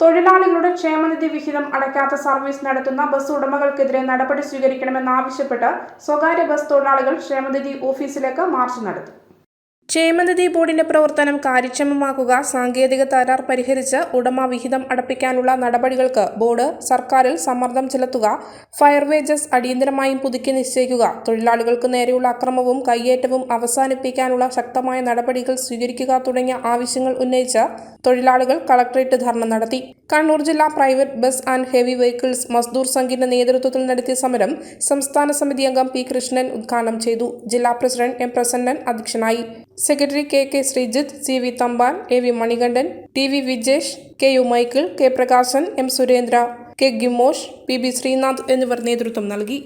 തൊഴിലാളികളുടെ ക്ഷേമനിധി വിഹിതം അടയ്ക്കാത്ത സർവീസ് നടത്തുന്ന ബസ് ഉടമകൾക്കെതിരെ നടപടി സ്വീകരിക്കണമെന്നാവശ്യപ്പെട്ട് സ്വകാര്യ ബസ് തൊഴിലാളികൾ ക്ഷേമനിധി ഓഫീസിലേക്ക് മാർച്ച് നടത്തി. ക്ഷേമനിധി ബോർഡിന്റെ പ്രവർത്തനം കാര്യക്ഷമമാക്കുക സാങ്കേതിക തകരാർ പരിഹരിച്ച് ഉടമ വിഹിതം അടപ്പിക്കാനുള്ള നടപടികൾക്ക് ബോർഡ് സർക്കാരിൽ സമ്മർദ്ദം ചെലുത്തുക ഫയർ വേജസ് അടിയന്തരമായും പുതുക്കി നിശ്ചയിക്കുക തൊഴിലാളികൾക്ക് നേരെയുള്ള അക്രമവും കയ്യേറ്റവും അവസാനിപ്പിക്കാനുള്ള ശക്തമായ നടപടികൾ സ്വീകരിക്കുക തുടങ്ങിയ ആവശ്യങ്ങൾ ഉന്നയിച്ച് തൊഴിലാളികൾ കളക്ടറേറ്റ് ധർണ നടത്തി. കണ്ണൂർ ജില്ലാ private bus and heavy vehicles Mazdoor സംഘിന്റെ നേതൃത്വത്തിൽ നടത്തിയ സമരം സംസ്ഥാന സമിതി അംഗം പി കൃഷ്ണൻ ഉദ്ഘാടനം ചെയ്തു. ജില്ലാ പ്രസിഡന്റ് എം പ്രസന്നൻ അധ്യക്ഷനായി. Secretary K K Sreejith C V Thampan A V Manikandan T V Vijesh K U Michael K Prakashan M Surendra K Gimosh P B Sreenath എന്നിവർ നേതൃത്വം നൽകി.